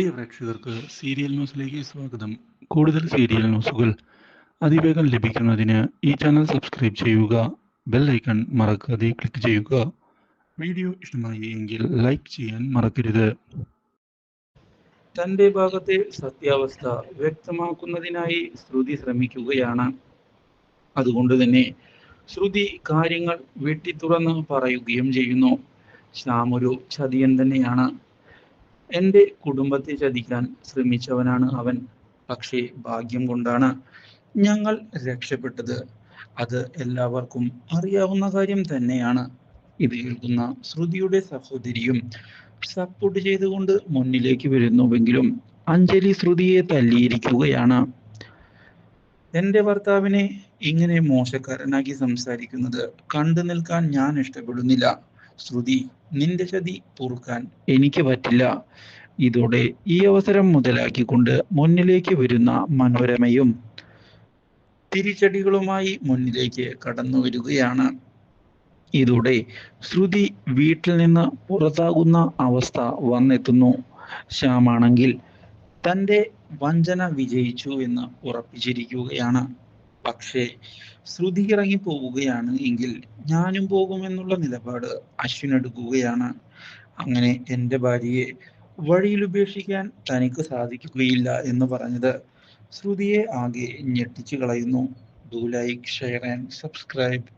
പ്രിയ പ്രേക്ഷകർക്ക് സീരിയൽ ന്യൂസിലേക്ക് സ്വാഗതം. കൂടുതൽ സീരിയൽ ന്യൂസുകൾ അതിവേഗം ലഭിക്കുന്നതിന് ഈ ചാനൽ സബ്സ്ക്രൈബ് ചെയ്യുക ബെൽ ഐക്കൺ മറക്കാതെ ക്ലിക്ക് ചെയ്യുക. വീഡിയോ ഇഷ്ടമായി എങ്കിൽ ലൈക്ക് ചെയ്യാൻ മറക്കരുത്. തന്റെ ഭാഗത്തെ സത്യാവസ്ഥ വ്യക്തമാക്കുന്നതിനായി ശ്രുതി ശ്രമിക്കുകയാണ്. അതുകൊണ്ട് തന്നെ ശ്രുതി കാര്യങ്ങൾ വെട്ടിത്തുറന്ന് പറയുകയും ചെയ്യുന്നു. ശ്യാം ഒരു ചതിയൻ തന്നെയാണ്. എന്റെ കുടുംബത്തെ ചതിക്കാൻ ശ്രമിച്ചവനാണ് അവൻ. പക്ഷേ ഭാഗ്യം കൊണ്ടാണ് ഞങ്ങൾ രക്ഷപ്പെട്ടത്. അത് എല്ലാവർക്കും അറിയാവുന്ന കാര്യം തന്നെയാണ്. ഇത് കേൾക്കുന്ന ശ്രുതിയുടെ സഹോദരിയും സപ്പോർട്ട് ചെയ്തുകൊണ്ട് മുന്നിലേക്ക് വരുന്നുവെങ്കിലും അഞ്ജലി ശ്രുതിയെ തല്ലിയിരിക്കുകയാണ്. എന്റെ ഭർത്താവിനെ ഇങ്ങനെ മോശക്കാരനാക്കി സംസാരിക്കുന്നത് കണ്ടു നിൽക്കാൻ ഞാൻ ഇഷ്ടപ്പെടുന്നില്ല. ശ്രുതി നിന്റെ ചതി പൊറുക്കാൻ എനിക്ക് പറ്റില്ല. ഇതോടെ ഈ അവസരം മുതലാക്കിക്കൊണ്ട് മുന്നിലേക്ക് വരുന്ന മനോരമയും തിരിച്ചടികളുമായി മുന്നിലേക്ക് കടന്നു വരികയാണ്. ഇതോടെ ശ്രുതി വീട്ടിൽ നിന്ന് പുറത്താകുന്ന അവസ്ഥ വന്നെത്തുന്നു. ശ്യാമാണെങ്കിൽ തന്റെ വഞ്ചന വിജയിച്ചു എന്ന് ഉറപ്പിച്ചിരിക്കുകയാണ്. പക്ഷേ ശ്രുതി ഇറങ്ങി പോവുകയാണ് എങ്കിൽ ഞാനും പോകുമെന്നുള്ള നിലപാട് അശ്വിൻ എടുക്കുകയാണ്. അങ്ങനെ എന്റെ ഭാര്യയെ വഴിയിൽ ഉപേക്ഷിക്കാൻ തനിക്ക് സാധിക്കുകയില്ല എന്ന് പറഞ്ഞത് ശ്രുതിയെ ആകെ ഞെട്ടിച്ചു കളയുന്നു. Do like share and subscribe